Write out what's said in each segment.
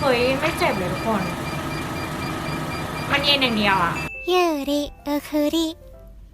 เฮ้ยไม่เจ็บเลยทุกคน มันเย็นอย่างเดียวอะ ゆりうくり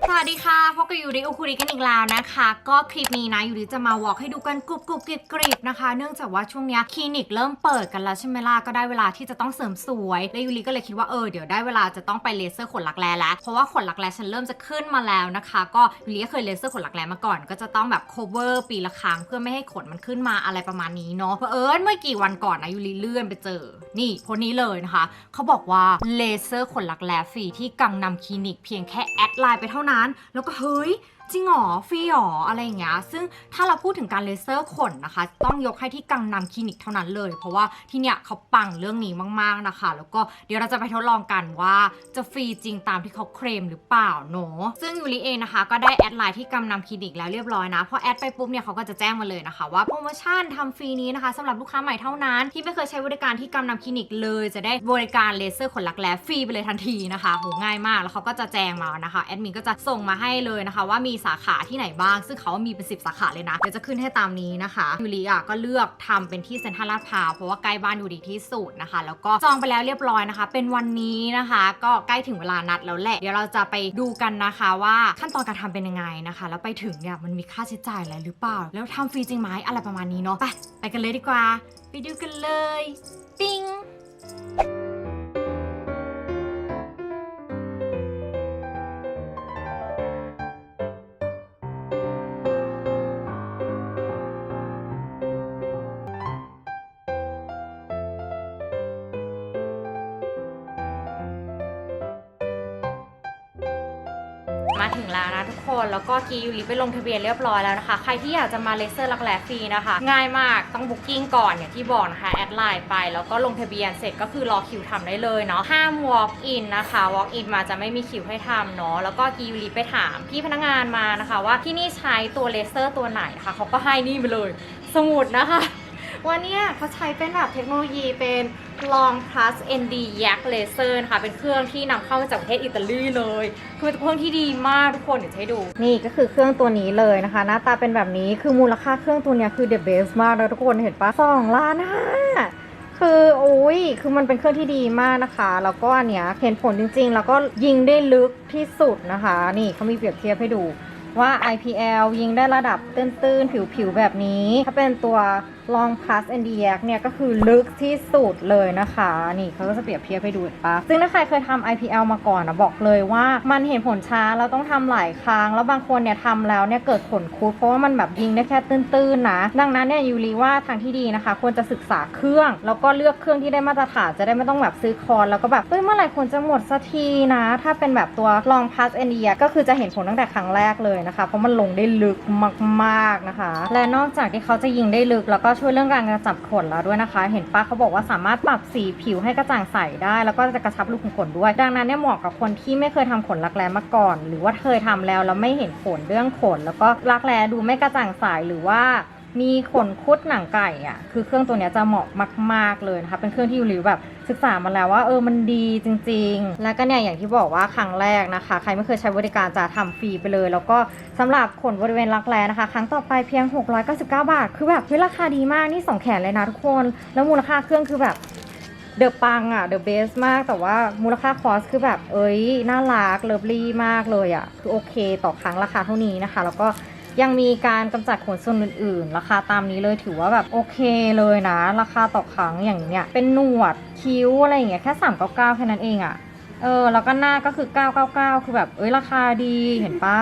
สวัสดีค่ะพบกับยูริอุคุริกันอีกแล้วนะคะ ก็คลิปนี้นะยูริจะมาวอล์กให้ดูกันกรุบกรุบกริบกริบนะคะ เนื่องจากว่าช่วงนี้คลินิกเริ่มเปิดกันแล้วใช่ไหมล่ะก็ได้เวลาที่จะต้องเสริมสวยและยูริก็เลยคิดว่าเออเดี๋ยวได้เวลาจะต้องไปเลเซอร์ขนหลักแร้แล้ว เพราะว่าขนหลักแร้ฉันเริ่มจะขึ้นมาแล้วนะคะ ก็ยูริก็เคยเลเซอร์ขนหลักแร้มาก่อน ก็จะต้องแบบ cover ปีละครั้งเพื่อไม่ให้ขนมันขึ้นมาอะไรประมาณนี้เนาะเพอเอิญเมื่อกี่วันก่อนนะยูริเลื่อนไปเจอ นี่คนนี้เลยนะคะเขาบอกว่าเลเซอร์ขนหลักแร้ฟรีที่กังนำคลินิกเพียงแค่แอดไลน์ไปเท่านั้น แล้วก็เฮ้ย จริงหรอฟรีหรออะไรอย่างเงี้ยซึ่งถ้าเราพูดถึงการเลเซอร์ขนนะคะ ต้องยกให้ที่กังนำคลินิกเท่านั้นเลย เพราะว่าที่เนี่ยเขาปังเรื่องนี้มากๆนะคะ แล้วก็เดี๋ยวเราจะไปทดลองกันว่าจะฟรีจริงตามที่เขาเคลมหรือเปล่าเนอะซึ่งยูริเองนะคะก็ได้แอดไลน์ที่กังนำคลินิกแล้วเรียบร้อยนะพอแอดไปปุ๊บเนี่ยเขาก็จะแจ้งมาเลยนะคะ ว่าโปรโมชั่นทำฟรีนี้นะคะสำหรับลูกค้าใหม่เท่านั้น ที่ไม่เคยใช้บริการที่กังนำคลินิกเลย จะได้บริการเลเซอร์ขนหลักแร้ฟรีไปเลยทันทีนะคะโหง่ายมากแล้วเขาก็จะแจ้งมานะคะแอดมินก็จะส่งมาให้เลยนะคะ ว่ามีสาขาที่ไหนบ้าง ซึ่งเขามีเป็นสิบสาขาเลยนะ เดี๋ยวจะขึ้นให้ตามนี้นะคะยูริอะก็เลือกทำเป็นที่เซ็นทรัลลาดพร้าวเพราะว่าใกล้บ้านยูริที่สุดนะคะ แล้วก็จองไปแล้วเรียบร้อยนะคะ เป็นวันนี้นะคะ ก็ใกล้ถึงเวลานัดแล้วแหละ เดี๋ยวเราจะไปดูกันนะคะว่าขั้นตอนการทำเป็นยังไงนะคะ แล้วไปถึงเนี่ยมันมีค่าใช้จ่ายอะไรหรือเปล่า แล้วทำฟรีจริงไหมอะไรประมาณนี้เนาะ ไปไปกันเลยดีกว่า ไปดูกันเลย ปิ้ง มาถึงแล้วนะทุกคนแล้วก็กียูริไปลงทะเบียนเรียบร้อยแล้วนะคะ ใครที่อยากจะมาเลเซอร์รักแร้ฟรีนะคะ ง่ายมากต้องบุ๊กิ้งก่อนอย่างที่บอกนะคะแอดไลน์ไปแล้วก็ลงทะเบียนเสร็จก็คือรอคิวทำได้เลยเนาะห้าม walk in นะคะ walk in มาจะไม่มีคิวให้ทำเนาะแล้วก็กียูริไปถามพี่พนักงานมานะคะ ว่าที่นี่ใช้ตัวเลเซอร์ตัวไหนคะเขาก็ให้นี่ไปเลย สมุดนะคะ วันเนี้ยเขาใช้เป็นแบบเทคโนโลยีเป็น Long Plus ND Yak Laser นะคะเป็นเครื่องที่นำเข้ามาจากประเทศอิตาลีเลย คือเป็นเครื่องที่ดีมากทุกคนเดี๋ยวจะให้ดู นี่ก็คือเครื่องตัวนี้เลยนะคะ หน้าตาเป็นแบบนี้คือมูลค่าเครื่องตัวเนี้ยคือ the best มากแล้วทุกคนเห็นปะสองล้านห้าคือโอ้ย คือมันเป็นเครื่องที่ดีมากนะคะ แล้วก็อันเนี้ยเห็นผลจริง ๆ แล้วก็ยิงได้ลึกที่สุดนะคะ นี่เขามีเปรียบเทียบให้ดูว่า IPL ยิงได้ระดับตื้นๆ ผิวๆ แบบนี้ ถ้าเป็นตัว Long Plus ND Yak เนี่ยก็คือลึกที่สุดเลยนะคะ นี่เขาก็จะเปรียบเทียบให้ดูเห็นปะซึ่งถ้าใครเคยทำ IPL มาก่อนนะบอกเลยว่ามันเห็นผลช้าแล้วต้องทำหลายครั้ง แล้วบางคนเนี่ยทำแล้วเนี่ยเกิดขนคุดเพราะว่ามันแบบยิงได้แค่ตื้นๆนะ ดังนั้นเนี่ยยูรีว่าทางที่ดีนะคะ ควรจะศึกษาเครื่อง แล้วก็เลือกเครื่องที่ได้มาตรฐานจะได้ไม่ต้องแบบซื้อคอนแล้วก็แบบเอ้ยเมื่อไหร่ควรจะหมดสักทีนะ ถ้าเป็นแบบตัว Long Plus ND Yak ก็คือจะเห็นผลตั้งแต่ครั้งแรกเลยนะคะ เพราะมันลงได้ลึกมากๆนะคะ และนอกจากที่เขาจะยิงได้ลึกแล้วก็ช่วยเรื่องการกระจับขนแล้วด้วยนะคะ เห็นปะเขาบอกว่าสามารถปรับสีผิวให้กระจ่างใสได้ แล้วก็จะกระชับรูขุมขนด้วย ดังนั้นเนี่ยเหมาะกับคนที่ไม่เคยทำขนรักแร้มาก่อน หรือว่าเคยทำแล้วแล้วไม่เห็นผลเรื่องขน แล้วก็รักแร้ดูไม่กระจ่างใสหรือว่า มีขนคุดหนังไก่อะคือเครื่องตัวนี้จะเหมาะมาก ๆเลยนะคะเป็นเครื่องที่ยูริวแบบศึกษามาแล้วว่าเออมันดีจริง ๆ แล้วก็เนี่ยอย่างที่บอกว่าครั้งแรกนะคะ ใครไม่เคยใช้บริการจะทำฟรีไปเลย แล้วก็สำหรับขนบริเวณรักแร้นะคะ ครั้งต่อไปเพียง 699 บาท คือแบบเฮ้ยราคาดีมากนี่ 2 แขนเลยนะทุกคน แล้วมูลค่าเครื่องคือแบบเดอะปังอะเดอะเบสมากแต่ว่ามูลค่าคอสคือแบบเอ้ยน่ารักเลิฟลี่มากเลยอะคือโอเค ต่อครั้งราคาเท่านี้นะคะ แล้วก็ ยังมีการกำจัดขนส่วนอื่นๆ ราคาตามนี้เลยถือว่าแบบโอเคเลยนะ ราคาต่อครั้งอย่างเนี้ยเป็นหนวดคิ้วอะไรอย่างเงี้ยแค่ 399แค่นั้นเองอะเออแล้วก็หน้าก็คือ 999 คือแบบเอ้ยราคาดีเห็นปะ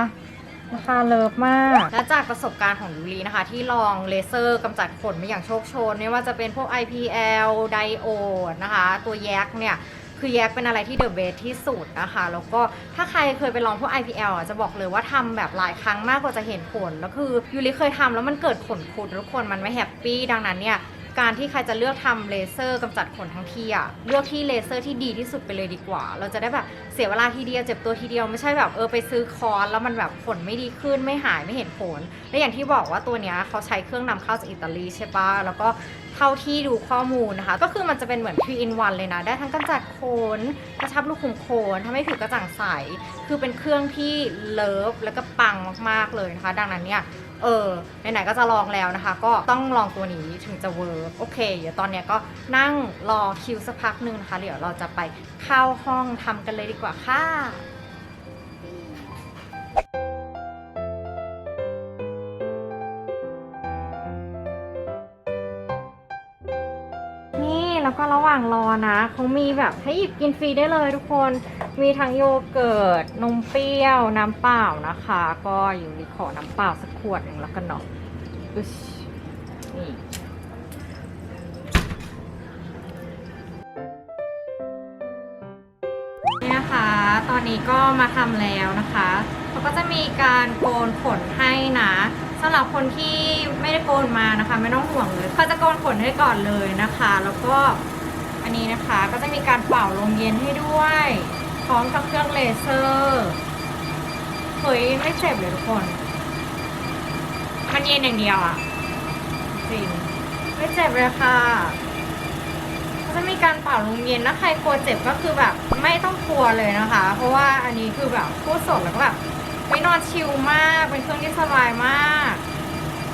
ราคาเลิฟมาก และจากประสบการณ์ของยูรีนะคะ ที่ลองเลเซอร์กำจัดขนมาอย่างโชคโชนไม่ว่าจะเป็นพวก IPL ไดโอดนะคะ ตัวแยกเนี่ย คือแยกเป็นอะไรที่เดอะเบสที่สุดนะคะ แล้วก็ถ้าใครเคยไปลองพวก IPL อะจะบอกเลยว่าทำแบบหลายครั้งมากกว่าจะเห็นผล แล้วคือยูริเคยทำแล้วมันเกิดขนคุดทุกคนมันไม่แฮปปี้ดังนั้นเนี่ยการที่ใครจะเลือกทำเลเซอร์กำจัดขนทั้งทีอะเลือกที่เลเซอร์ที่ดีที่สุดไปเลยดีกว่า เราจะได้แบบเสียเวลาทีเดียวเจ็บตัวทีเดียวไม่ใช่แบบเออไปซื้อคอร์สแล้วมันแบบผลไม่ดีขึ้นไม่หายไม่เห็นผล และอย่างที่บอกว่าตัวเนี้ยเขาใช้เครื่องนำเข้าจากอิตาลีใช่ปะแล้วก็ เท่าที่ดูข้อมูลนะคะ ก็คือมันจะเป็นเหมือน 3 in 1 เลยนะ ได้ทั้งกำจัดขนกระชับรูขุมขนทำให้ผิวกระจ่างใส คือเป็นเครื่องที่เลิฟแล้วก็ปังมากๆเลยนะคะ ดังนั้นเนี่ยเออไหนๆก็จะลองแล้วนะคะ ก็ต้องลองตัวนี้ถึงจะเวิร์กโอเค เดี๋ยวตอนเนี้ยก็นั่งรอคิวสักพักนึงนะคะ เดี๋ยวเราจะไปเข้าห้องทำกันเลยดีกว่าค่ะ แล้วก็ระหว่างรอนะเขามีแบบให้หยิบกินฟรีได้เลยทุกคนมีทั้งโยเกิร์ตนมเปรี้ยว น้ำเปล่านะคะ ก็อยู่รีขอน้ำเปล่าสักขวดหนึ่งแล้วกันเนาะอึชนี่นะคะตอนนี้ก็มาทำแล้วนะคะ เขาก็จะมีการโกนขนให้นะำหรับคนที่ไม่ได้โกนมานะคะ ไม่ต้องห่วงเลยเขาจะโกนขนให้ก่อนเลยนะคะ แล้วก็อันนี้นะคะก็จะมีการเป่าลมเย็นให้ด้วยพร้อมกับเครื่องเลเซอร์เฮ้ยไม่เจ็บเลยทุกคน มันเย็นอย่างเดียวอะจริงไม่เจ็บเลยค่ะก็จะมีการเป่าลมเย็นถ้าใครกลัวเจ็บก็คือแบบ ไม่ต้องกลัวเลยนะคะ เพราะว่าอันนี้คือแบบพูดสดแล้วก็แบบไม่นอนชิลมากเป็นเครื่องที่สบายมาก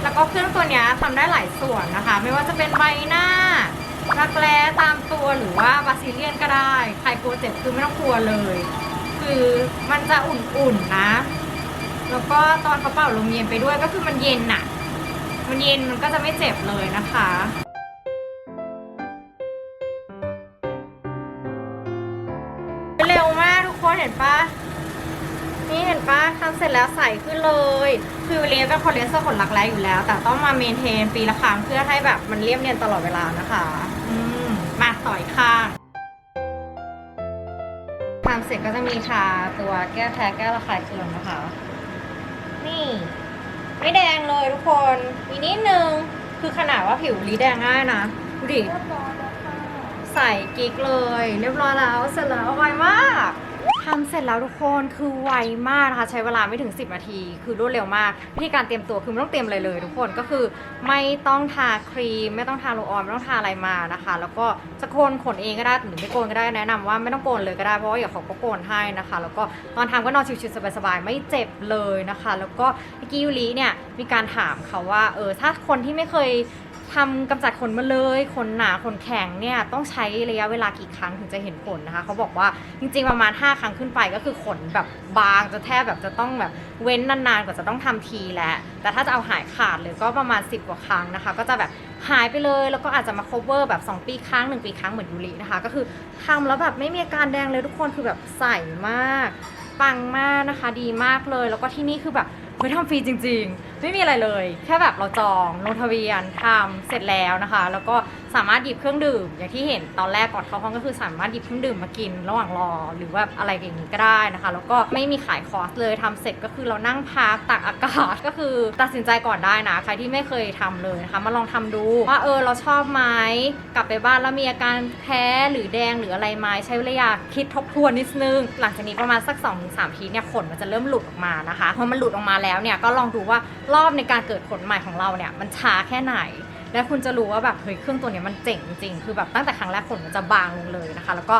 แล้วก็เครื่องตัวนี้ทำได้หลายส่วนนะคะ ไม่ว่าจะเป็นใบหน้ารักแร้ตามตัวหรือว่าบาซิเลียนก็ได้ใครกลัวเจ็บคือไม่ต้องกลัวเลย คือมันจะอุ่นๆนะ แล้วก็ตอนเขาเป่าลมเย็นไปด้วยก็คือมันเย็นน่ะ มันเย็นมันก็จะไม่เจ็บเลยนะคะเร็วมากทุกคนเห็นปะนี่เห็นปะทำเสร็จแล้วใสขึ้นเลย คือเรียนเป็นคนเรียนเสื้อขนหลักแร้อยู่แล้ว แต่ต้องมาเมนเทนปีละครั้งเพื่อให้แบบมันเรียบเนียนตลอดเวลานะคะ อืม มาต่อยข้างทำเสร็จก็จะมีทาตัวแก้แพ้แก้ระคายเคืองนะคะ นี่ ไม่แดงเลยทุกคนมีนิดนึงคือขนาดว่าผิวรีแดงง่ายนะดูดิใส่กิ๊กเลย เรียบร้อยแล้วเสร็จแล้วไวมาก ทำเสร็จแล้วทุกคนคือไวมากนะคะ ใช้เวลาไม่ถึง 10 นาที คือรวดเร็วมากวิธีการเตรียมตัวคือไม่ต้องเตรียมอะไรเลย ทุกคนก็คือไม่ต้องทาครีม ไม่ต้องทาโลออนไม่ต้องทาอะไรมานะคะ แล้วก็จะโกนขนเองก็ได้หรือไม่โกนก็ได้แนะนำว่าไม่ต้องโกนเลยก็ได้เพราะว่าเดี๋ยวเขาก็โกนให้นะคะ แล้วก็ตอนทำก็นอนชิวๆสบายๆไม่เจ็บเลยนะคะ แล้วก็เมื่อกี้ยูริเนี่ยมีการถามเขาว่าเออถ้าคนที่ไม่เคย ทำกำจัดขนมาเลยขนหนาขนแข็งเนี่ยต้องใช้ระยะเวลากี่ครั้งถึงจะเห็นผลนะคะเขาบอกว่าจริง ๆ ประมาณ 5 ครั้งขึ้นไปก็คือขนแบบบางจะแทบแบบจะต้องแบบเว้นนานๆกว่าจะต้องทำทีแหล้วแต่ถ้าจะเอาหายขาดเลยก็ประมาณ 10 กว่าครั้งนะคะ ก็จะแบบหายไปเลยแล้วก็อาจจะมา cover แบบ 2 ปีครั้ง 1 ปีครั้งเหมือนยูรินะคะ ก็คือทำแล้วแบบไม่มีอาการแดงเลยทุกคนคือแบบใสมากปังมากนะคะ ดีมากเลย แล้วก็ที่นี่คือแบบเฮ้ยทำฟรีจริง ๆ ไม่มีอะไรเลย แค่แบบเราจองลงทะเบียนทำเสร็จแล้วนะคะ แล้วก็สามารถหยิบเครื่องดื่ม อย่างที่เห็นตอนแรกก่อนเข้าห้องก็คือสามารถหยิบเครื่องดื่มมากินระหว่างรอ หรือว่าอะไรอย่างนี้ก็ได้นะคะ แล้วก็ไม่มีขายคอร์สเลยทำเสร็จก็คือเรานั่งพักตากอากาศก็คือตัดสินใจก่อนได้นะ ใครที่ไม่เคยทำเลยนะคะมาลองทำดูว่าเออเราชอบไหมกลับไปบ้านแล้วมีอาการแพ้หรือแดงหรืออะไรไหมใช้เวลาคิดทบทวนนิดนึง หลังจากนี้ประมาณสัก2อถึงสทีเนี่ยขนมันจะเริ่มหลุดออกมานะคะพอมันหลุดออกมาแล้วเนี่ยก็ลองดูว่ารอบในการเกิดขนใหม่ของเราเนี่ยมันช้าแค่ไหน แล้วคุณจะรู้ว่าแบบเฮ้ยเครื่องตัวเนี้ยมันเจ๋งจริง คือแบบตั้งแต่ครั้งแรกขนมันจะบางลงเลยนะคะ แล้วก็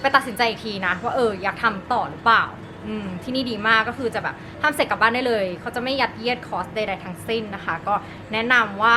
ไปตัดสินใจอีกทีนะ ว่าเอออยากทำต่อหรือเปล่าอืมที่นี่ดีมากก็คือจะแบบทำเสร็จกลับบ้านได้เลย เขาจะไม่ยัดเยียดคอสใดๆทั้งสิ้นนะคะ ก็แนะนำว่า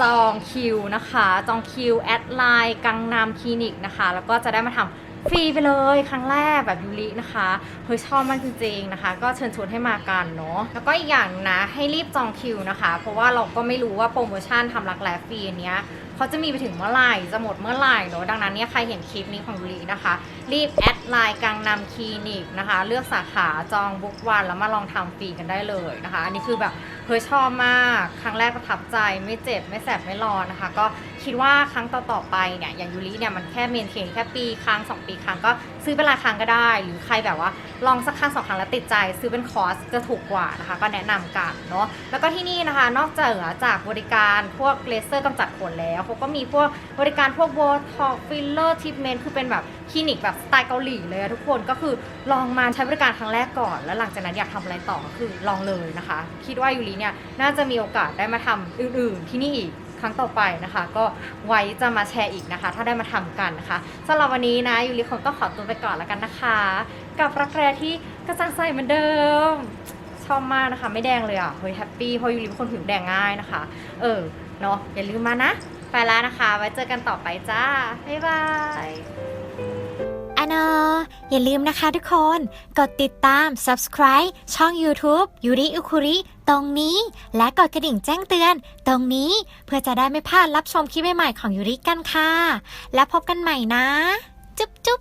จองคิวนะคะ จองคิวแอดไลน์กังนามคลินิกนะคะ แล้วก็จะได้มาทำ ฟรีไปเลยครั้งแรกแบบยูรินะคะเฮ้ยชอบมากจริงๆนะคะ ก็เชิญชวนให้มากันเนาะแล้วก็อีกอย่างนะให้รีบจองคิวนะคะ เพราะว่าเราก็ไม่รู้ว่าโปรโมชั่นทำรักแร้ฟรีเนี้ยเขาจะมีไปถึงเมื่อไหร่จะหมดเมื่อไหร่เนาะดังนั้นเนี่ยใครเห็นคลิปนี้ของยูรินะคะ รีบแอดไลน์กังนำคลินิกนะคะ เลือกสาขาจองบุ๊กวันแล้วมาลองทำฟรีกันได้เลยนะคะ อันนี้คือแบบ เฮ้ยชอบมาก ครั้งแรกประทับใจไม่เจ็บไม่แสบไม่ร้อนนะคะ ก็คิดว่าครั้งต่อๆไปเนี่ยอย่างยูริเนี่ยมันแค่เมนเทนแค่ปีครั้ง 2 ปีครั้งก็ซื้อเป็นรายครั้งก็ได้ หรือใครแบบว่าลองสักครั้งสองครั้งแล้วติดใจ ซื้อเป็นคอร์สจะถูกกว่านะคะ ก็แนะนำกันเนาะแล้วก็ที่นี่นะคะ นอกจากจากบริการพวกเลเซอร์กำจัดขนแล้วเขาก็มีพวกบริการพวกโบท็อกฟิลเลอร์ทิปเมนคือเป็นแบบคลินิกแบบสไตล์เกาหลีเลยทุกคนก็คือลองมาใช้บริการครั้งแรกก่อน แล้วหลังจากนั้นอยากทำอะไรต่อก็คือลองเลยนะคะ คิดว่ายูริเนี่ยน่าจะมีโอกาสได้มาทำอื่นๆ ที่นี่อีกครั้งต่อไปนะคะ ก็ไว้จะมาแชร์อีกนะคะ ถ้าได้มาทำกันนะคะสำหรับวันนี้นะยูริคงก็ขอตัวไปก่อนแล้วกันนะคะ กับรักแร้ที่กระจ่างใสเหมือนเดิมชอบมากนะคะ ไม่แดงเลยอะเฮ้ยแฮปปี้เพราะยูริเป็นคนผิวแดงง่ายนะคะ เออเนาะอย่าลืมมานะไปแล้วนะคะ ไว้เจอกันต่อไปจ้าบ๊ายบาย อานออย่าลืมนะคะทุกคน กดติดตาม subscribe ช่อง YouTube ยูริอุคุริตรงนี้ และกดกระดิ่งแจ้งเตือน ตรงนี้เพื่อจะได้ไม่พลาดรับชมคลิปใหม่ๆของยูริกันค่ะ และพบกันใหม่นะ จุ๊บจุ๊บ